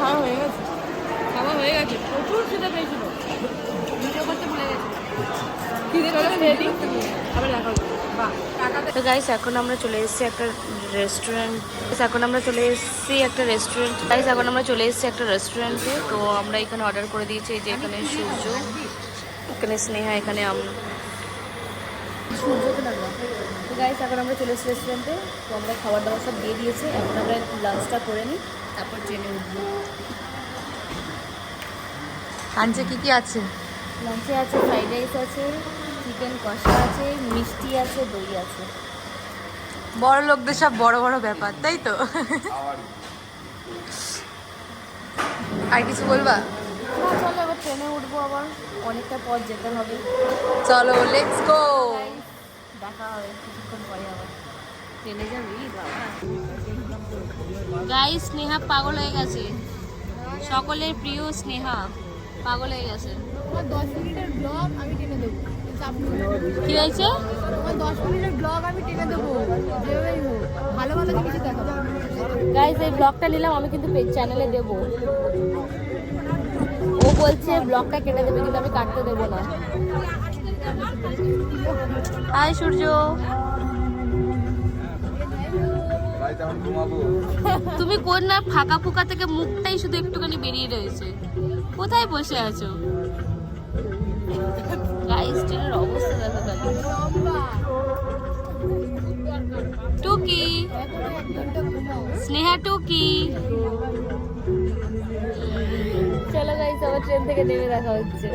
খাওয়া হয়ে গেছে। খাওয়া হয়ে গেছে। প্রচুর খিদে পেয়েছিল। ভিডিও করতে ভুলে গেছি। খিদে আবার দেখা তো গাইস এখন আমরা চলে এসেছি একটা রেস্টুরেন্ট এখন আমরা চলে এসেছি একটা রেস্টুরেন্ট গাইস এখন আমরা চলে এসেছি একটা রেস্টুরেন্টে তো আমরা এখানে অর্ডার করে দিয়েছি। এই যে এখানে সূর্য। এখানে স্নেহা এখানে আমরা সূর্যকে লাগবে তো গাইস এখন আমরা চলে এসেছি রেস্টুরেন্টে তো আমরা খাবার দাবার সব দিয়ে দিয়েছি। এখন আমরা লাঞ্চটা করে নিই। তারপর ট্রেনে উঠবো। লাঞ্চে কি কি আছে? লাঞ্চে আছে ফ্রাইড রাইস আছে চিকেন কষা আছে মিষ্টি আছে দই আছে। বড় লোকদের সব বড় বড় ব্যাপার তাই তো? আর কিছু বলবা? চলো এবার ট্রেনে উঠবো আবার অনেকটা পথ যেতে হবে। চলো লেটস গো দেখা হবে কিছুক্ষণ পরে আবার। ট্রেনে যাবি? বাবা। গাই স্নেহা পাগল হয়ে গেছে। সকলের প্রিয় স্নেহা পাগল হয়ে গেছে। দশ মিনিটের ব্লগ আমি টেনে দেবো। কি হয়েছে? দশ মিনিটের ব্লগ আমি টেনে দেবো। যেভাবেই হোক ভালো ভালো জিনিস দেখাবো। গাইজ এই ব্লগটা নিলাম আমি কিন্তু চ্যানেলে দেবো। ও বলছে ব্লগটা কেটে দেবে কিন্তু আমি কাটতে দেবো না। হাই সূর্য। তুমি কোন না ফাঁকা ফুকা থেকে মুখটাই শুধু একটুখানি বেরিয়ে রয়েছে। কোথায় বসে আছো? গাইস ট্রেনের অবস্থা দেখো খালি টুকি। স্নেহা টুকি। চলো গাইস আবার ট্রেন থেকে নেমে দেখা হচ্ছে।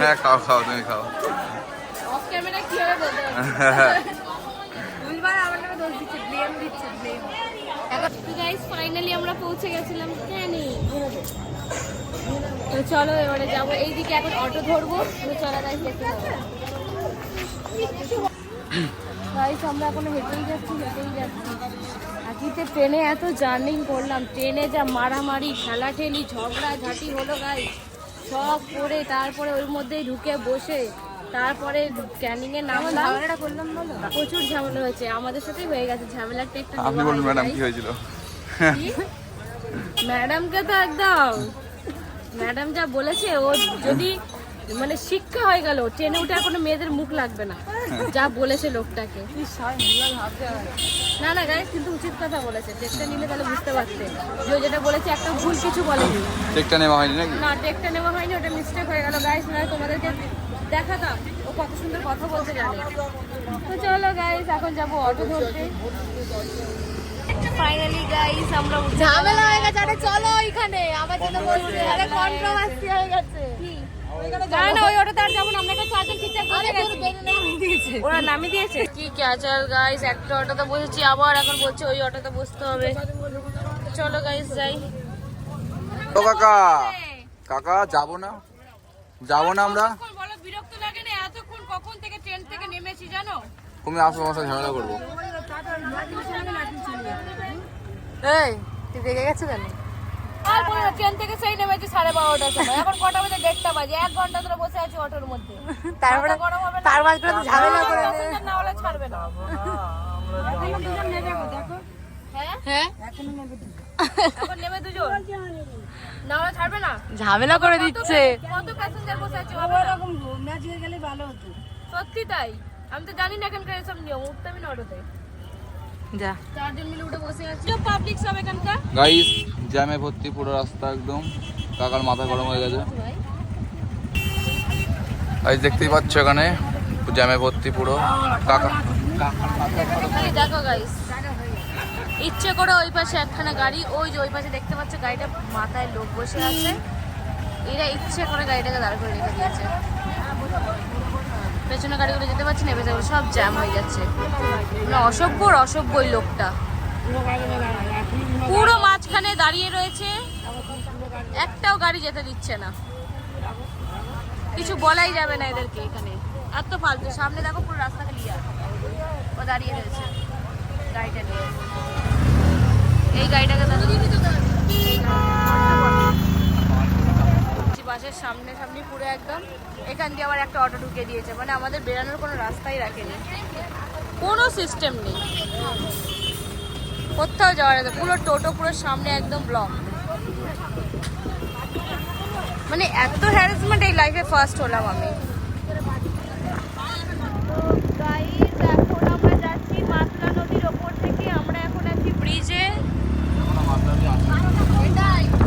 হ্যাঁ খাও খাও, তুমি খাও। অফ ক্যামেরা কি হবে? গাইস ফাইনালি আমরা পৌঁছে গেছিলাম চলো, এবারে যাব। এখন অটো ধরবো। গাইস গাইস আমরা হেঁটেই যাচ্ছি হেঁটেই যাচ্ছি। ট্রেনে এত জার্নি করলাম। ট্রেনে যা মারামারি, ঠেলাঠেলি ঝগড়া ঝাঁটি হলো গাইস সব করে তারপরে ওর মধ্যেই ঢুকে বসে তারপরে ক্যানিং এ নামলাম। ঝামেলাটা করলাম বলো। প্রচুর ঝামেলা হয়েছে আমাদের সাথেই হয়ে গেছে ঝামেলাটা একটু আপনি বলুন ম্যাডাম কি হয়েছিল? ম্যাডামকে তো একদম। ম্যাডাম যা বলেছে ও যদি মানে শিক্ষা হয়ে গেল ট্রেনে উঠে কোনো মেয়েদের মুখ লাগবে না। যা বলেছে লোকটাকে। না না গাইস কিন্তু উচিত কথা বলেছে। টেকটা নিলে তাহলে বুঝতে পারতে। যে যেটা বলেছে একটা ভুল কিছু বলেনি। চেকটা নেওয়া হয়নি নাকি? না টেকটা নেওয়া হয়নি ওটা মিস্টেক হয়ে গেল। গাইস না তোমাদেরকে দেখাতাম ও কত সুন্দর কথা বলতে জানে। তো চলো গাইস এখন যাব অটো ধরতে। ফাইনালি গাইস আমরা ঝামেলা হয়ে গেছে আরে চলো ওইখানে। আমার জন্য বলছে আরে কন্ট্রোভার্সি হয়ে গেছে। না না ওই অটোতে আর যাব না আমরা একটা চারজন ঠিকঠাক বসে গেছি। ওরা নামিয়ে দিয়েছে। কি ক্যাচার গাইস একটা অটোতে বসেছি আবার এখন বলছে ওই অটোতে বসতে হবে। চলো গাইস যাই। ও কাকা কাকা যাব না? যাব না আমরা? বলো বিরক্ত লাগে না? এতক্ষণ কখন থেকে ট্রেন থেকে নেমেছি জানো? তুমি আসো আমার সাথে ঝামেলা করব। এই তুই রেগে গেছো কেন? আর পনেরো ট্রেন থেকে সেই নেমেছি সাড়ে বারোটার সময়। এখন কটা বাজে? দেড়টা বাজে। এক ঘণ্টা ধরে বসে আছি অটোর মধ্যে। তারপরে গরম হবে তার মাঝখানে তো ঝামেলা করে না হলে ছাড়বে না। হ্যাঁ? হ্যাঁ? না ছাড়বে না? ঝামেলা করে দিচ্ছে। কত প্যাসেঞ্জার বসে আছে সত্যি তাই। আমি তো জানি না এখানকার এসব নিয়ম। উঠতে আমি না অটোতে যা। চারজন মিলে উঠে বসে আছি। পাবলিক সব এখানকার? গাইস জ্যামে ভর্তি পুরো রাস্তা একদম। কাকার মাথা গরম হয়ে গেছে। গাইস দেখতেই পাচ্ছ এখানে জ্যামে ভর্তি পুরো। কাকা। দেখো গাইস ইচ্ছে করে ওই পাশে একখানা গাড়ি ওই যে ওই পাশে দেখতে পাচ্ছ গাড়িটা মাথায় লোক বসে আছে। এরা ইচ্ছে করে গাড়িটাকে দাঁড় করে রেখে দিয়েছে। পেছনে গাড়িগুলো যেতে পারছে না দেখো সব জ্যাম হয়ে যাচ্ছে। মানে অসভ্যর অসভ্যই লোকটা। পুরো মাঝখানে দাঁড়িয়ে রয়েছে, একটাও গাড়ি যেতে দিচ্ছে না। কিছু বলাই যাবে না এদেরকে এখানে। এত ফালতু, সামনে দেখো পুরো রাস্তা ও দাঁড়িয়ে রয়েছে, গাড়িটা নিয়ে। এই গাড়িটাকে দেখো বাসের সামনে সামনে পুরো একদম। এখান দিয়ে আবার একটা অটো ঢুকে দিয়েছে। মানে আমাদের বেরানোর কোনো রাস্তাই রাখেনি। কোনো সিস্টেম নেই। কোথাও যাওয়ার আছে। পুরো টোটো পুরো সামনে একদম ব্লক মানে এত হ্যারাসমেন্ট এই লাইফে ফার্স্ট হলাম আমি।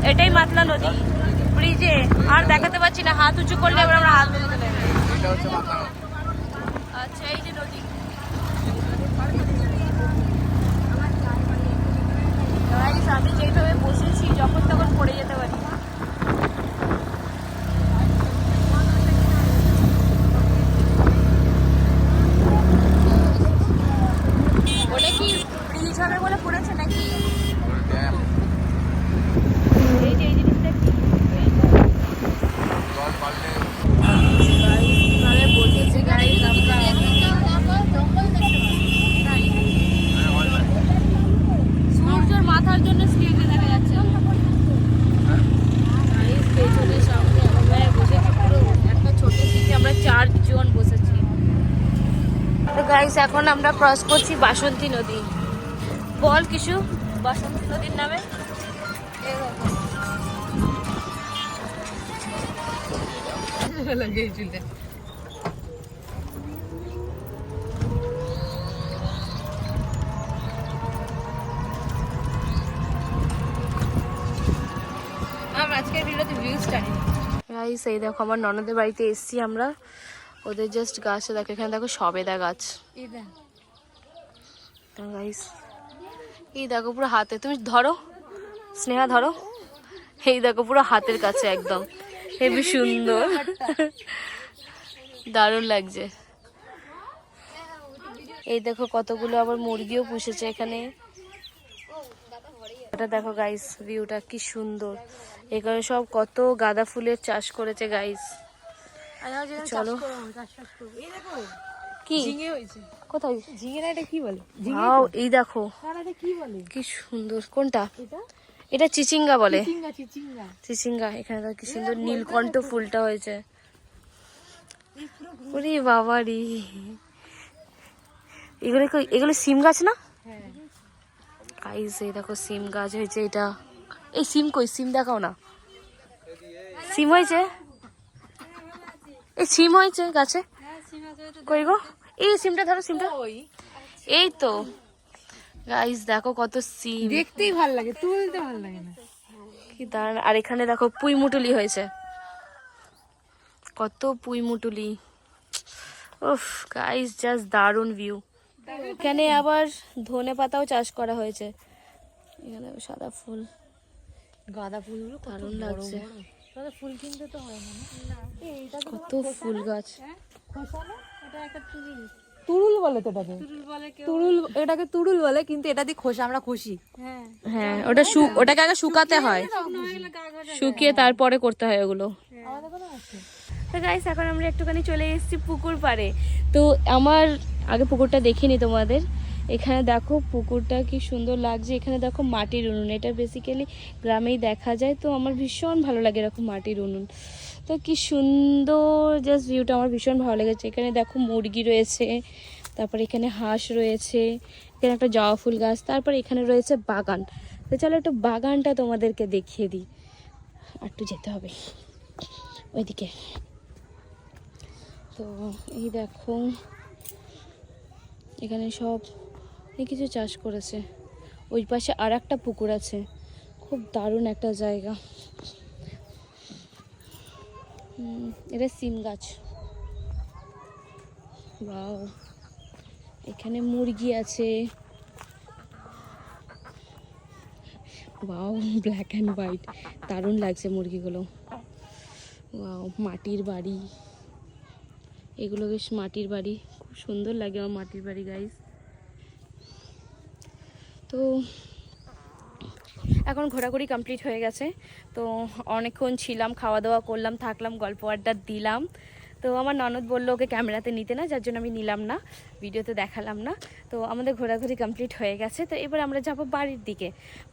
এটাই মাতলা নদী। আর দেখাতে পাচ্ছি না হাত উঁচু করলে এবার আমরা হাত তুলতে আচ্ছা এই যে নদী। আমি যেভাবে বসেছি যখন তখন পড়ে যেতে পারি ওটা কি ব্রিজ হবে বলে পড়েছে নাকি এই যে এই জিনিসটা কি এখানে বসেছি গাড়ি আমরা সূর্যের মাথার জন্য স্ক্রিনে দেখা যাচ্ছে Guys, পেছনে সামনে আমরা বসেছি পুরো একটা ছোট সিটে আমরা চারজন বসেছি তো গাইস এখন আমরা ক্রস করছি বাসন্তী নদী। বল কিছু? বাসন্তী নদীর নামে? এই দেখো। গাইস এই দেখো আমার ননদের বাড়িতে এসছি আমরা। ওদের জাস্ট গাছে দেখো এখানে দেখো সবেদা গাছ। গাইস এই দেখো পুরো হাতে তুমি ধরো স্নেহা ধরো। এই দেখো পুরো হাতের কাছে একদম হেবি সুন্দর। দারুণ লাগছে। এই দেখো কতগুলো আবার মুরগিও পুষেছে এখানে। এটা দেখো গাইস ভিউটা কি সুন্দর। এখানে সব কত গাঁদা ফুলের চাষ করেছে গাইস চলো। কি? কোথায়? ঝিঙে এটা কি বলে? Wow, এই দেখো। এটা কি বলে? কি সুন্দর। কোনটা? এটা? চিচিঙ্গা বলে। চিচিঙ্গা এখানে দেখো কি সুন্দর নীলকণ্ঠ ফুলটা হয়েছে। ওরে বাবা রে। এগুলো এগুলো সিম গাছ না? গাইস এই দেখো সিম গাছ হয়েছে এটা। এই সিম কই? সিম দেখাও না। সিম হয়েছে? এই সিম হয়েছে গাছে? কই গো? এই সিমটা ধরো সিমটা। এই তো। গাইস দেখো কত সিম। দেখতেই ভালো লাগে তুলতে ভালো লাগে না। কি দাঁড়ান আর এখানে দেখো পুঁই মুটুলি হয়েছে। কত পুঁই মুটুলি। উফ গাইস জাস্ট দারুণ ভিউ এখানে আবার ধনে পাতাও চাষ করা হয়েছে। এখানে সাদা ফুল। গাঁদা ফুলগুলো দারুণ লাগছে। গাঁদা ফুল কিনতে তো হয় না কত ফুল গাছ। তুরুল। বলে তো এটাকে। তুরুল এটাকে তুরুল বলে কিন্তু এটা দিয়ে খোসা আমরা খুশি হ্যাঁ। ওটা শু- ওটাকে আগে শুকাতে হয়। শুকিয়ে তারপরে করতে হয় ওগুলো। তো গাইস এখন আমরা একটুখানি চলে এসেছি পুকুর পাড়ে। তো আমার আগে পুকুরটা দেখিনি তোমাদের। এখানে দেখো পুকুরটা কি সুন্দর লাগছে। এখানে দেখো মাটির উনুন। এটা বেসিক্যালি গ্রামেই দেখা যায়। তো আমার ভীষণ ভালো লাগে এরকম মাটির উনুন। তো কি সুন্দর জাস্ট ভিউটা আমার ভীষণ ভালো লেগেছে। এখানে দেখো মুরগি রয়েছে, তারপর এখানে হাঁস রয়েছে, এখানে একটা জবা ফুল গাছ, তারপর এখানে রয়েছে বাগান। তো চলো একটু বাগানটা তোমাদেরকে দেখিয়ে দিই। আর একটু যেতে হবে। ওইদিকে। তো এই দেখো, এখানে সব কিছু চাষ করেছে। ওই পাশে আর একটা পুকুর আছে। খুব দারুণ একটা জায়গা। এটা সিম গাছ। বাও এখানে মুরগি আছে। বাও ব্ল্যাক অ্যান্ড হোয়াইট দারুণ লাগছে মুরগিগুলো। বাও মাটির বাড়ি। এগুলো বেশ মাটির বাড়ি। খুব সুন্দর লাগে আমার মাটির বাড়ি গাইস তো এখন ঘোরাঘুরি কমপ্লিট হয়ে গেছে। তো অনেকক্ষণ ছিলাম খাওয়া দাওয়া করলাম, থাকলাম, গল্প আড্ডা দিলাম। তো আমার ননদ বলল ওকে ক্যামেরাতে নিতে না, যার জন্য আমি নিলাম না, ভিডিওতে দেখালাম না। তো আমাদের ঘোরাঘুরি কমপ্লিট হয়ে গেছে। তো এবার আমরা যাব বাড়ির দিকে।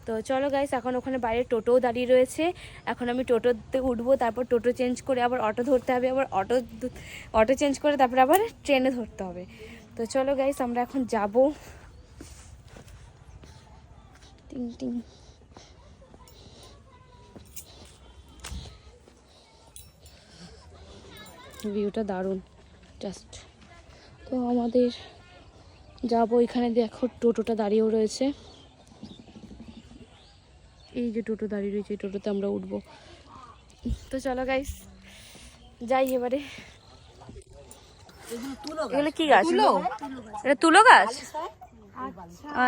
তো চলো গাইস এখন ওখানে বাইরে টোটোও দাঁড়িয়ে রয়েছে। এখন আমি টোটোতে উঠবো, তারপর টোটো চেঞ্জ করে আবার অটো ধরতে হবে, আবার অটো অটো চেঞ্জ করে তারপর আবার ট্রেনে ধরতে হবে। তো চলো গাইস আমরা এখন যাব। টিং টিং ভিউটা দারুণ. জাস্ট তো আমাদের যাব এখানে দেখো টোটোটা দাঁড়িয়েও রয়েছে। এই যে টোটো দাঁড়িয়ে রয়েছে এই টোটোতে আমরা উঠবো। তো চলো গাইস যাই এবারে। এগুলো কি গাছ? এটা তুলো গাছ?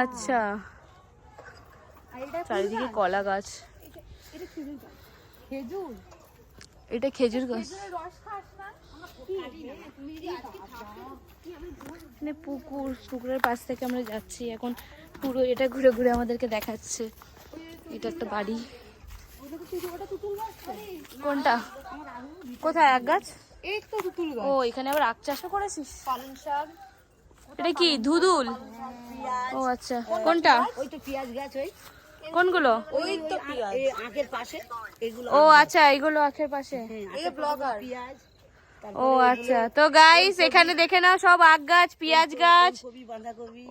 আচ্ছা। চারিদিকে কলা গাছ। এটা খেজুর গাছ। মানে পুকুর পুকুরের পাশ থেকে আমরা যাচ্ছি। এখন পুরো এটা ঘুরে ঘুরে আমাদেরকে দেখাচ্ছে। এটা একটা বাড়ি। কোনটা? কোথায় এক গাছ? এই তো তুতুল ও এখানে আবার আখ চাষও করেছিস? পালং শাক। এটা কি? ধুদুল? ও আচ্ছা। কোনটা? ওই তো পেঁয়াজ গাছ ওই কোনগুলো? ওই তো পেঁয়াজ। আখের পাশে এগুলো ও আচ্ছা এগুলো আখের পাশে। এই ব্লগার পেঁয়াজ ও আচ্ছা। তো গাইস এখানে দেখে নাও সব আখ গাছ পেঁয়াজ গাছ।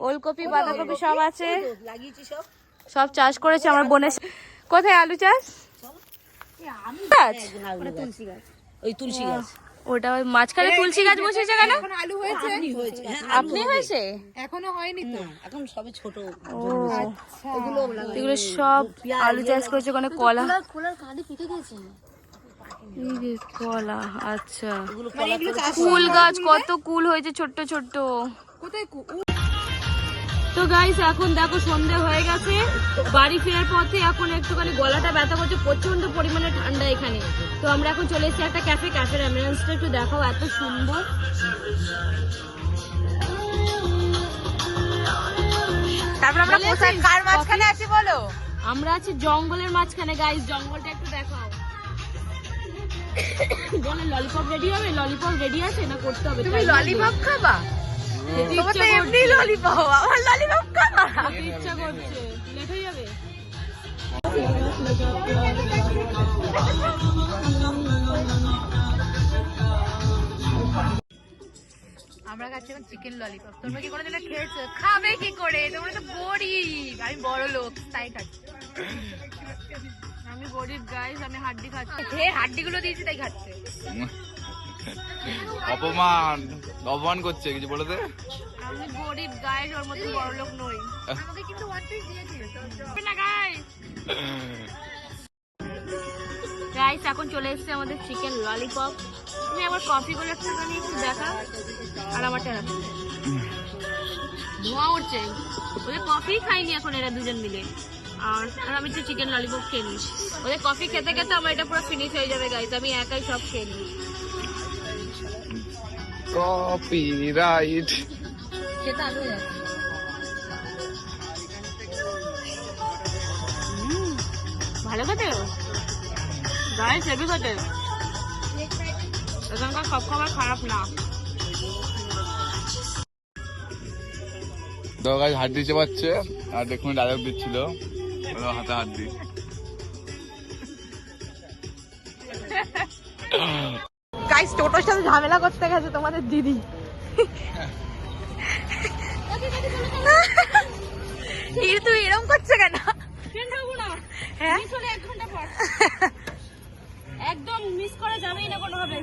ওলকপি বাঁধাকপি। সব আছে। লাগিয়েছি সব। সব চাষ করেছে আমার বোনের কোথায় আলু চাষ? গাছ? ওই তুলসী গাছ। ওটা ওই মাঝখানে তুলসী গাছ বসেছে কেন? এখন আলু হয়েছে? হয়েছে হ্যাঁ আপনি হয়েছে। এখনও হয়নি তো? এখন সবে ছোট। ও এগুলো সব আলু চাষ করেছে ওখানে কলা। কলার কাঁদি গেছে কলা আচ্ছা। এগুলো মানে কুল গাছ কত কুল হয়েছে ছোট্ট ছোট্ট। কোথায় তো গাইস এখন দেখো সন্ধে হয়ে গেছে। বাড়ি ফেরার পথে এখন একটুখানি গলাটা ব্যথা করছে প্রচণ্ড পরিমাণে ঠান্ডা এখানে। তো আমরা এখন চলে এসেছি একটা ক্যাফে ক্যাফের অ্যাম্বুলেন্সটা একটু দেখাও এত সুন্দর। তারপর আমরা কোথায় কার মাঝখানে আছি বলো? আমরা আছি জঙ্গলের মাঝখানে গাইস জঙ্গলটা একটু দেখাও। বলে ললিপপ রেডি হবে? ললিপপ রেডি আছে? না করতে হবে? তুমি ললিপপ খাবা? তোমার তো এমনি। ললিপপ আমার ললিপপ খেতে ইচ্ছা আমরা খাচ্ছি এখন চিকেন ললিপপ তোমরা কি কোনোদিন খেয়েছো? খাবে কি করে? তোমরা তো গরিব। আমি বড় লোক, তাই খাচ্ছি। আমি গরিব গাইস আমি হাড্ডি খাচ্ছি। যে হাড্ডিগুলো দিয়েছি, তাই খাচ্ছে। অপমান অপমান করছে কিছু বলে দে আমি গরিব গাইস ওর মতো বড় লোক নই। আমাকে কিন্তু ওয়ান পিস দিয়েছি না গাইস গাইস এখন চলে এসেছে আমাদের চিকেন ললিপপ তুমি আমার কফিগুলো একটুখানি একটু দেখা আর আমারটা রাখো। ধোঁয়া উঠছে। ওদের কফি খাইনি এখন এরা দুজন মিলে। আর আর আমি একটু চিকেন ললিপপ খেয়ে নিই। ওদের কফি খেতে খেতে আমার এটা পুরো ফিনিশ হয়ে যাবে গাইস আমি একাই সব খেয়ে নিই। কপিরাইট ভালো খেতে গাইস হেভি খেতে এখানকার সব খাবার খারাপ না। তো হাত দিতে পারছে আর দেখুন ডায়লগ দিচ্ছিল। হাতে হাত দি গাইস টোটোর সাথে ঝামেলা করতে গেছে তোমাদের দিদি। তুই এরকম করছে কেন? না। হ্যাঁ? এক ঘণ্টা পর। একদম মিস করে যাবেই না কোনোভাবে।